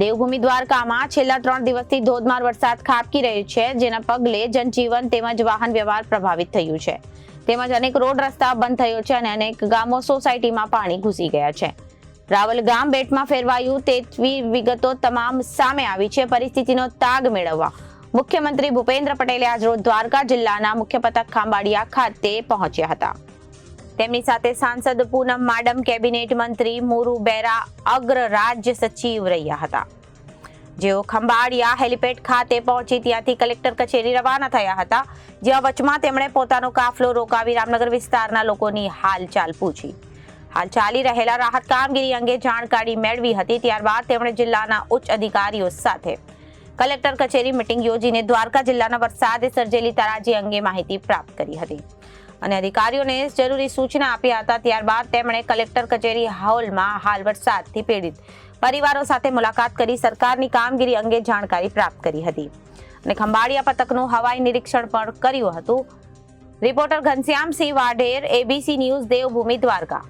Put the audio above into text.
દેવભૂમિ દ્વારકામાં છેલ્લા ત્રણ દિવસથી ધોધમાર વરસાદ ખાબકી રહ્યો છે, જેના પગલે જનજીવન તેમજ વાહન વ્યવહાર પ્રભાવિત થયું છે. તેમજ અનેક રોડ રસ્તા બંધ થયો છે અને અનેક ગામો સોસાયટીમાં પાણી ઘૂસી ગયા છે. રાવલ ગામ બેટમાં ફેરવાયું તેવી વિગતો તમામ સામે આવી છે. પરિસ્થિતિનો તાગ મેળવવા મુખ્યમંત્રી ભૂપેન્દ્ર પટેલે આજરોજ દ્વારકા જિલ્લાના મુખ્ય પથક ખાંબાડિયા ખાતે પહોંચ્યા હતા. તેમની સાથે સાંસદ પૂનમ માડમ, કેબિનેટ મંત્રી મુરુ બેરા, અગ્ર રાજ્ય સચિવ રહ્યા હતા. જેઓ ખંભાળિયા હેલિપેડ ખાતે પહોંચી ત્યાંથી કલેક્ટર કચેરી રવાના થયા હતા, જ્યાં વચમાં તેમણે પોતાનો કાફલો રોકાવી રામનગર વિસ્તારના લોકોની હાલચાલ પૂછી. હાલ ચાલી રહેલા રાહત કામગીરી અંગે જાણકારી મેળવી હતી, ત્યારબાદ તેમણે જિલ્લાના ઉચ્ચ અધિકારીઓ સાથે કલેક્ટર કચેરી મિટિંગ યોજીને દ્વારકા જિલ્લાના વરસાદે સર્જેલી તરાજી અંગે માહિતી પ્રાપ્ત કરી હતી. અને અધિકારીઓને જરૂરી સૂચના આપ્યા હતા. ત્યારબાદ તેમણે કલેક્ટર કચેરી હાઉલમાં હાલ વરસાદથી પીડિત પરિવારો સાથે મુલાકાત કરી સરકારની કામગીરી અંગે જાણકારી પ્રાપ્ત કરી હતી. અને ખંભાળિયા પથકનું હવાઈ નિરીક્ષણ પણ કર્યું હતું. Reporter Ghanshyamsinh Vadher ABC news, Devbhumi Dwarka.